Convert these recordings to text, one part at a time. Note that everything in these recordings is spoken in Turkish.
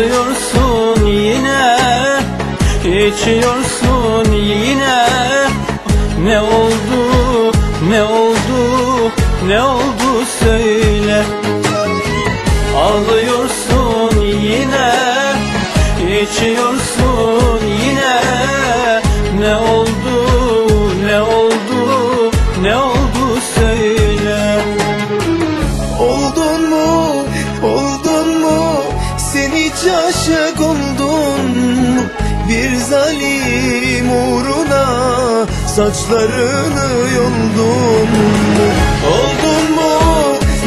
Ağlıyorsun yine içiyorsun yine. Ne oldu ne oldu ne oldu söyle. Ağlıyorsun yine içiyorsun yine. Ne oldu ne oldu ne oldu söyle. Oldun Hiç aşık oldun? Bir zalim uğruna saçlarını yoldun? Oldun mu,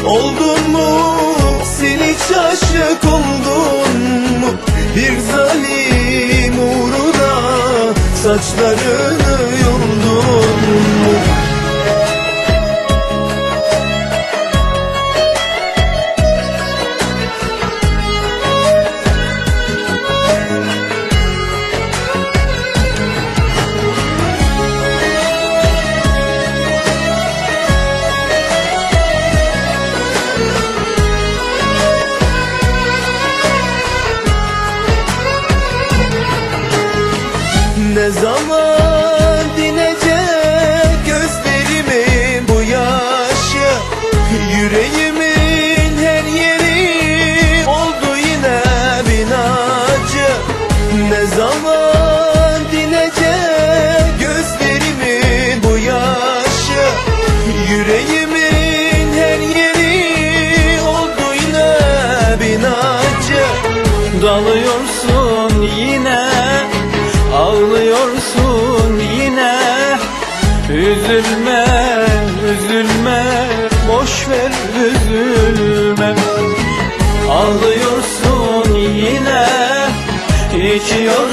oldun mu? Sen hiç aşık oldun? Bir zalim uğruna saçlarını Ne zaman dinecek gözlerimin bu yaşı Yüreğimin her yeri oldu yine binacı. Ne zaman dinecek gözlerimin bu yaşı Yüreğimin her yeri oldu yine binacı. Dalıyorsun yine Üzülme, üzülme Boş ver üzülme. Ağlıyorsun yine İçiyorsun